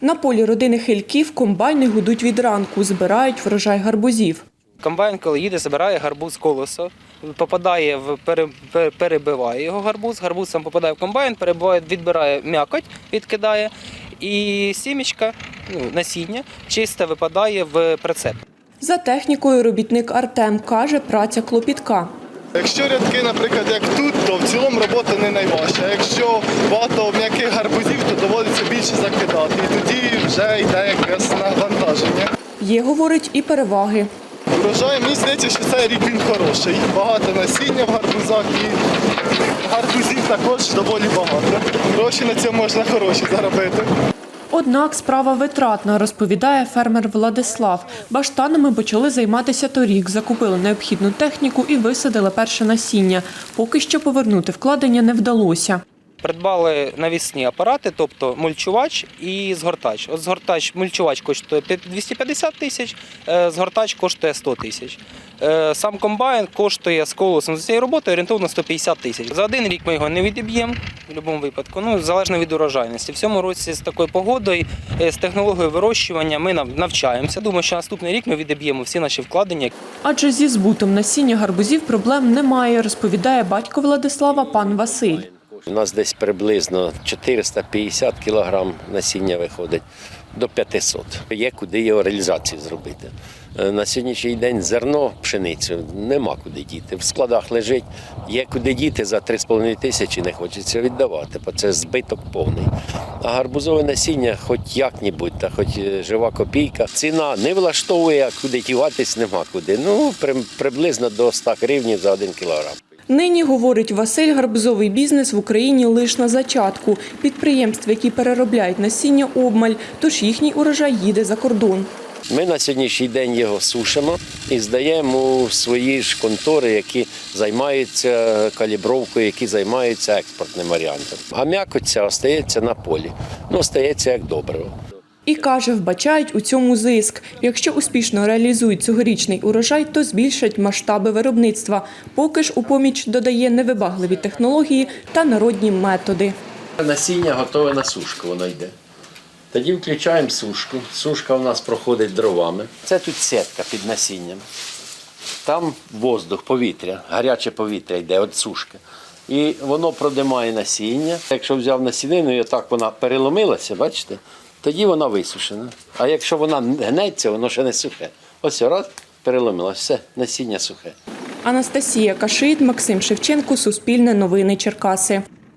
На полі родини Хильків комбайни гудуть від ранку, збирають врожай гарбузів. Комбайн, коли їде, забирає гарбуз з попадає в пере- пере- перебиває його гарбуз, гарбуз сам попадає в комбайн, перебиває, відбирає м'якоть, відкидає, і сімечка, ну, насіння, чисте випадає в прицеп. За технікою робітник Артем каже, праця клопітка. Якщо рядки, наприклад, як тут, то в цілому робота не найважча. Якщо багато м'яких гарбузів, то доводиться більше закидати. І тоді вже йде якесь навантаження. Є, говорить, і переваги. Врожай, мені здається, що цей рік він хороший. Багато насіння в гарбузах і гарбузів також доволі багато. Гроші на цьому можна хороші заробити. Однак справа витратна, розповідає фермер Владислав. Баштанами почали займатися торік, закупили необхідну техніку і висадили перше насіння. Поки що повернути вкладення не вдалося. Придбали навісні апарати, тобто мульчувач і згортач. От згортач, мульчувач коштує 250 тисяч, е, згортач коштує 100 тисяч. Е, Сам комбайн коштує з колесом з цією роботою орієнтовно 150 тисяч. За один рік ми його не відіб'ємо в будь-якому випадку, ну залежно від урожайності. В цьому році з такою погодою, е, з технологією вирощування ми нав- навчаємося. Думаю, що наступний рік ми відіб'ємо всі наші вкладення. Адже зі збутом насіння гарбузів проблем немає, розповідає батько Владислава пан Василь. У нас десь приблизно 450 кілограм насіння виходить до 500. Є куди його реалізацію зробити. Е, На сьогоднішній день зерно, пшеницю нема куди діти. В складах лежить, є куди діти за 3,5 тисячі, не хочеться віддавати, бо це збиток повний. А гарбузове насіння, хоч як-небудь, та хоч е, жива копійка. Ціна не влаштовує, куди діватись нема куди. Ну, при- приблизно до 100 гривень за один кілограм. Нині, говорить Василь, гарбузовий бізнес в Україні лише на зачатку. Підприємства, які переробляють насіння обмаль, тож їхній урожай їде за кордон. Ми на сьогоднішній день його сушимо і здаємо у свої ж контори, які займаються калібровкою, які займаються експортним варіантом. А м'якоть ця остається на полі. Ну, остається як добриво. І каже, вбачають у цьому зиск. Якщо успішно реалізують цьогорічний урожай, то збільшать масштаби виробництва. Поки ж у поміч додає невибагливі технології та народні методи. Насіння готове на сушку, воно йде. Тоді включаємо сушку. Сушка у нас проходить дровами. Це тут сітка під насінням. Там воздух, повітря, гаряче повітря йде від сушки. І воно продимає насіння. Якщо взяв насінину і отак вона переломилася, бачите, тоді вона висушена. А якщо вона гнеться, воно ще не сухе. Ось раз переломилось, все, насіння сухе. Анастасія Кашит, Максим Шевченко, Суспільне новини Черкаси.